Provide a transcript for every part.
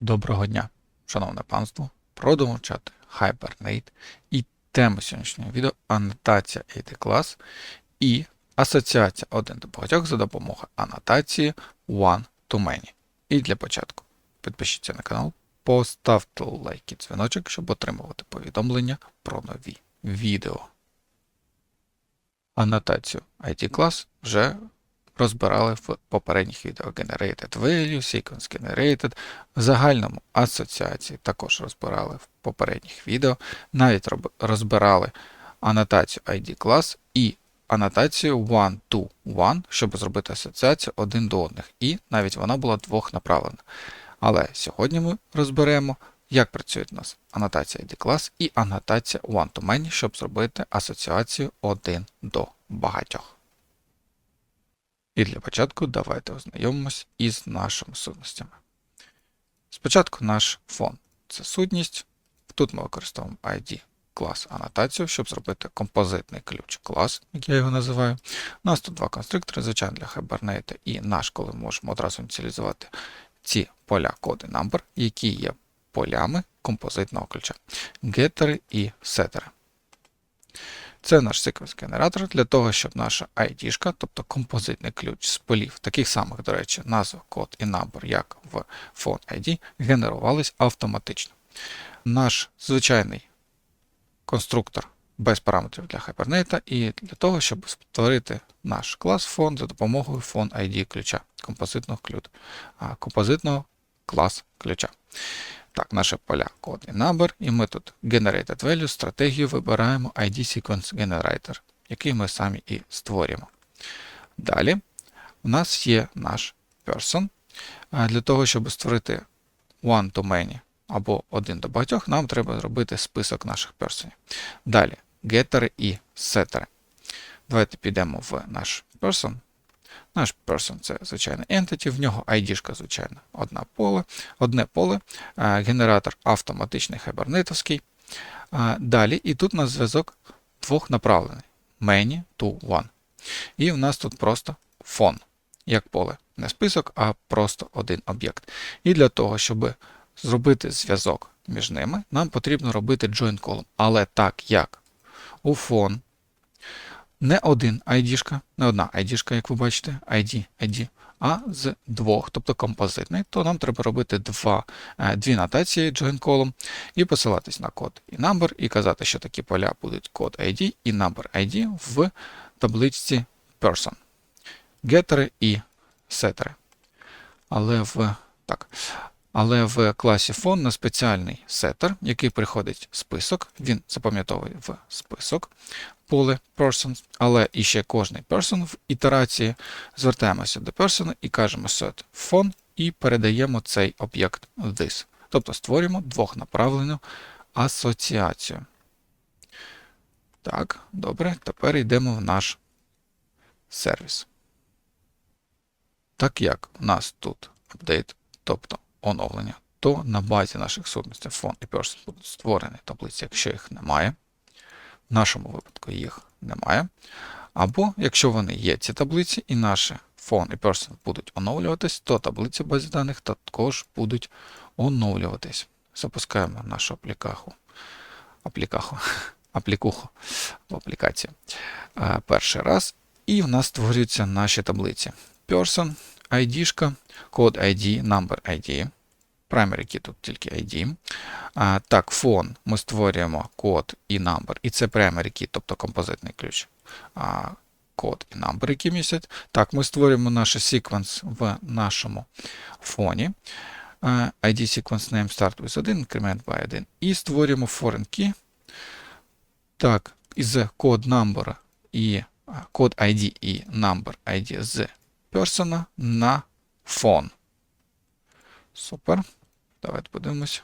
Доброго дня, шановне панство. Продовжуємо вчати Hibernate і тема сьогоднішнього відео анотація AD клас і асоціація один до багатьох за допомогою анотації One to Many. І для початку підпишіться на канал, поставте лайк і дзвіночок, щоб отримувати повідомлення про нові відео. Анотацію ID клас вже розбирали в попередніх відео Generated Value, Sequence Generated, в загальному асоціації також розбирали в попередніх відео, навіть розбирали анотацію ID клас і анотацію one to one, щоб зробити асоціацію один до одних. І навіть вона була двохнаправлена. Але сьогодні ми розберемо, як працює у нас анотація ID клас і анотація one to many, щоб зробити асоціацію один до багатьох. І для початку давайте ознайомимось із нашими сутностями. Спочатку наш фон це сутність. Тут ми використовуємо ID клас анотацію, щоб зробити композитний ключ клас, як я його називаю. У нас тут два конструктори, звичайно, для Hibernate і наш, коли ми можемо одразу ініціалізувати ці поля коди number, які є полями композитного ключа. Геттери і сеттери. Це наш секвенс-генератор для того, щоб наша ID, тобто композитний ключ з полів, таких самих, до речі, назва, код і number, як в phone ID, генерувались автоматично. Наш звичайний конструктор без параметрів для Hibernate і для того, щоб створити наш клас phone за допомогою phone ID ключа, композитного ключа, композитного клас ключа. Так, наше поля код і number, і ми тут Generated Value стратегію вибираємо ID Sequence Generator, який ми самі і створюємо. Далі у нас є наш person. Для того, щоб створити one to many або один до багатьох, нам треба зробити список наших персонів. Далі getter і setter. Давайте підемо в наш person. Наш person це звичайно entity, в нього ID, звичайно, одна поле, одне поле, генератор автоматичний хабернетовський. А, Далі, і тут у нас зв'язок двохнаправлений. Many to one. І в нас тут просто фон, як поле. Не список, а просто один об'єкт. І для того, щоб зробити зв'язок між ними, нам потрібно робити join column. Але так як у фон не один ID, не одна ID, як ви бачите, ID, ID, а з двох, тобто композитний, то нам треба робити два, е, дві нотації join column і посилатись на код і number, і казати, що такі поля будуть код ID і number ID в табличці person. Геттери і сеттери. Але в так. Але в класі фон на спеціальний сеттер, який приходить в список, він запам'ятовує в список поле person, але і ще кожний person в ітерації звертаємося до person і кажемо set phone і передаємо цей об'єкт this. Тобто створюємо двохнаправлену асоціацію. Так, добре, тепер йдемо в наш сервіс. Так як у нас тут апдейт, тобто оновлення, то на базі наших сутностей фон і person будуть створені таблиці, якщо їх немає. В нашому випадку їх немає. Або, якщо вони є, ці таблиці, і наші phone і person будуть оновлюватись, то таблиці бази даних також будуть оновлюватись. Запускаємо нашу аплікаху, аплікаху, аплікуху в аплікації перший раз. І в нас створюються наші таблиці. Person, ID, код ID, number ID. Primary key тут тільки ID. А, Так, фон ми створюємо код і number, і це primary key, тобто композитний ключ. А, Код і number, які містять. Так, ми створюємо наш секвенс в нашому фоні. ID sequence name start with 1, increment by 1. І створюємо foreign key. Так, із код number і код ID і number ID з person на фон. Супер. Давайте подивимось.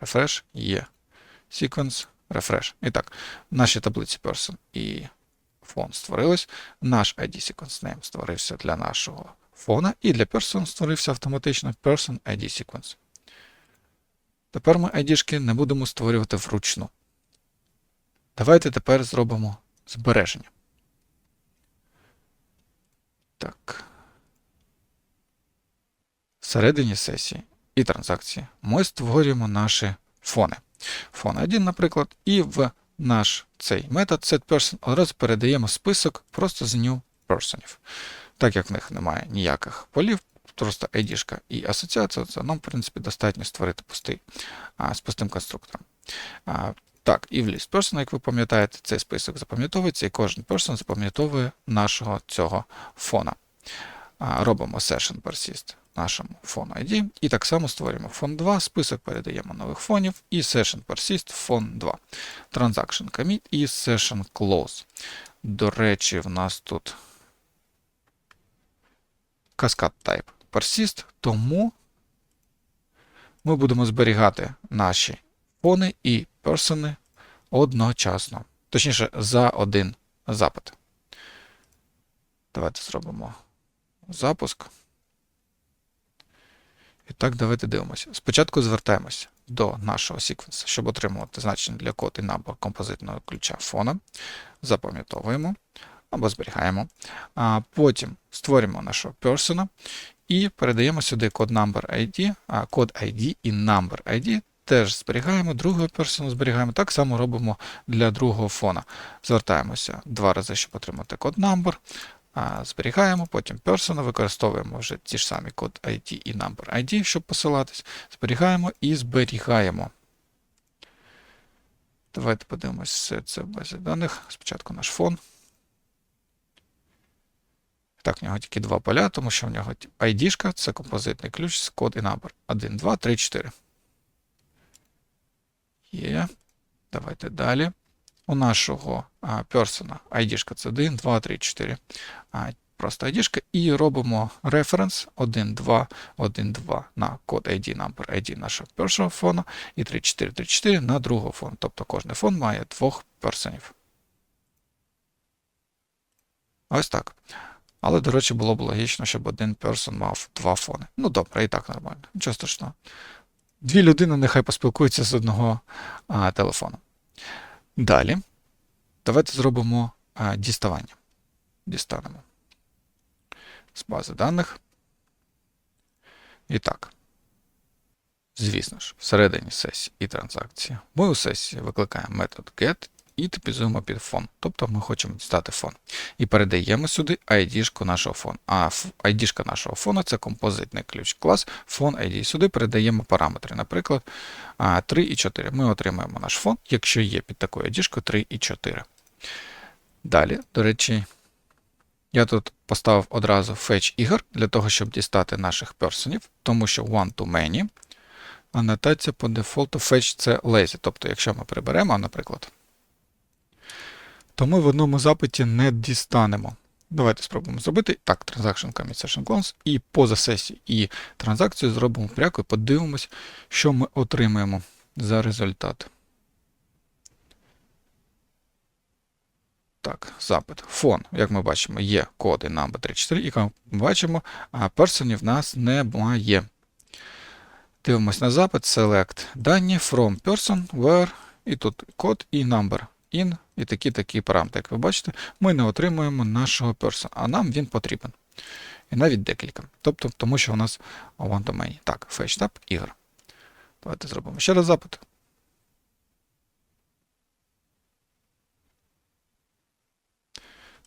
Refresh є. Sequence, refresh. І так, наші таблиці person і фон створились. Наш ID sequence name створився для нашого фона, і для person створився автоматично person ID sequence. Тепер ми ID-шки не будемо створювати вручну. Давайте тепер зробимо збереження. Так. Всередині сесії і транзакції, ми створюємо наші фони. Фон 1, наприклад, і в наш цей метод setPerson одразу передаємо список просто з new personів. Так як в них немає ніяких полів, просто ID і асоціація, то нам, в принципі, достатньо створити пустий, а, з пустим конструктором. А, так, і в list person, як ви пам'ятаєте, цей список запам'ятовується, і кожен person запам'ятовує нашого цього фона. Робимо session persist нашому фону ID. І так само створюємо фон 2, список передаємо нових фонів, і session persist фон 2. Transaction commit і session close. До речі, в нас тут Cascade type persist, тому ми будемо зберігати наші фони і персони одночасно. Точніше, за один запит. Давайте зробимо запуск. І так, давайте дивимося. Спочатку звертаємося до нашого секвенсу, щоб отримувати значення для код і набор композитного ключа фона. Запам'ятовуємо або зберігаємо. А Потім створюємо нашого persona і передаємо сюди код number ID, а код ID і number ID теж зберігаємо, другого персону зберігаємо. Так само робимо для другого фона. Звертаємося два рази, щоб отримати код number. Зберігаємо, потім persona, використовуємо вже ті ж самі код ID і number ID, щоб посилатись. Зберігаємо і зберігаємо. Давайте подивимося все це в базі даних. Спочатку наш фон. Так, в нього тільки два поля, тому що в нього ID це композитний ключ з код і number. 1, 2, 3, 4. Є. Давайте далі. У нашого персона ID це 1, 2, 3, 4. Просто ID. І робимо референс 1, 2, 1, 2 на код ID number ID нашого першого фону і 3, 4, 3, 4 на другого фону. Тобто кожен фон має двох персонів. Ось так. Але, до речі, було б логічно, щоб один персон мав два фони. Ну, добре, і так нормально. Нічого страшного. Дві людини нехай поспілкуються з одного а, телефону. Далі. Давайте зробимо а, діставання. Дістанемо з бази даних. І так. Звісно ж, всередині сесії і транзакції. Ми у сесії викликаємо метод get і типізуємо під фон. Тобто ми хочемо дістати фон. І передаємо сюди ID нашого фону. А ID нашого фону це композитний ключ клас фон ID. Сюди передаємо параметри, наприклад, 3 і 4. Ми отримаємо наш фон, якщо є під такою ID 3 і 4. Далі, до речі, я тут поставив одразу fetch ігор для того, щоб дістати наших персонів, тому що one-to-many. Анотація по дефолту fetch це lazy. Тобто, якщо ми приберемо, наприклад то ми в одному запиті не дістанемо. Давайте спробуємо зробити. Так, Transaction Commit Session Clones і поза сесії і транзакцію зробимо пряко і подивимось, що ми отримаємо за результат. Так, запит. Фон, як ми бачимо, є коди number 34, і як ми бачимо, персонів в нас немає. Дивимось на запит, select дані from person, where, і тут код і number in і такі-такі параметри. Як ви бачите, ми не отримуємо нашого персона, а нам він потрібен. І навіть декілька. Тобто, тому що у нас one domain. Так, fetch tab, ігор. Давайте зробимо ще раз запит.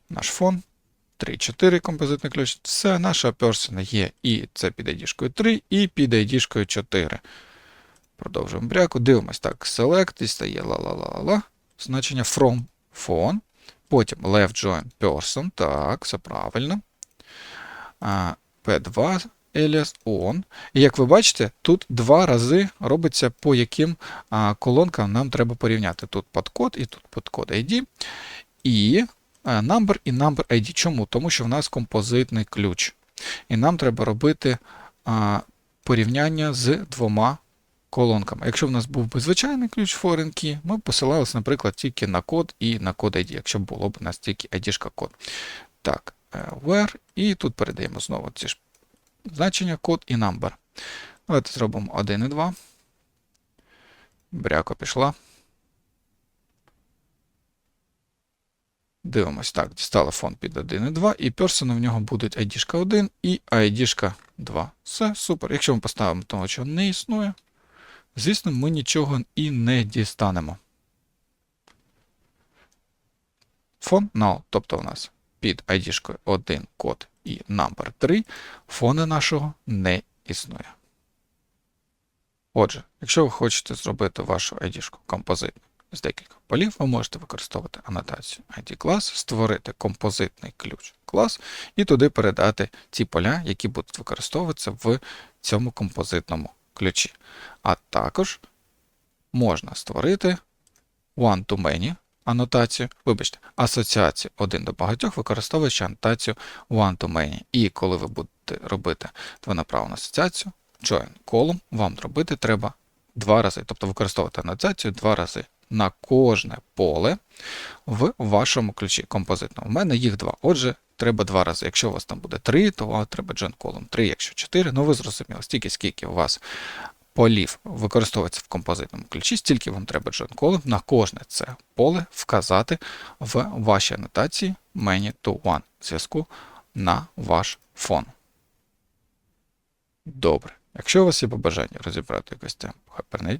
Наш фон. 3-4 композитний ключ. Це наша персона є і це під ID 3, і під ID 4. Продовжуємо бряку. Дивимось так. Select і стає ла-ла-ла-ла значення from phone. Потім left join person. Так, все правильно. P2 alias on. І як ви бачите, тут два рази робиться, по яким колонкам нам треба порівняти. Тут подкод і тут подкод ID. І number і number ID. Чому? Тому що в нас композитний ключ. І нам треба робити порівняння з двома колонками. Якщо в нас був би звичайний ключ foreign key, ми б посилалися, наприклад, тільки на код і на код ID, якщо було б у нас тільки ID код. Так, е, where, і тут передаємо знову ці ж значення код і number. Давайте зробимо 1 і 2. Бряко пішла. Дивимось, так, дістали фон під 1 і 2, і person в нього будуть ID 1 і ID 2. Все, супер. Якщо ми поставимо того, що не існує, звісно, ми нічого і не дістанемо. Фон null, тобто у нас під ID 1 код і number 3 фона нашого не існує. Отже, якщо ви хочете зробити вашу ID композитну з декількох полів, ви можете використовувати анотацію ID клас, створити композитний ключ клас і туди передати ті поля, які будуть використовуватися в цьому композитному ключі. А також можна створити one-to-many анотацію, вибачте, асоціацію один до багатьох, використовуючи анотацію one-to-many. І коли ви будете робити двонаправну асоціацію, join column, вам робити треба два рази, тобто використовувати анотацію два рази на кожне поле в вашому ключі композитному. У мене їх два. Отже, треба два рази. Якщо у вас там буде три, то треба column 3, якщо 4, ну ви зрозуміли, стільки, скільки у вас полів використовується в композитному ключі, стільки вам треба column на кожне це поле вказати в вашій анотації many to one зв'язку на ваш фон. Добре. Якщо у вас є побажання розібрати якусь тему Hibernate,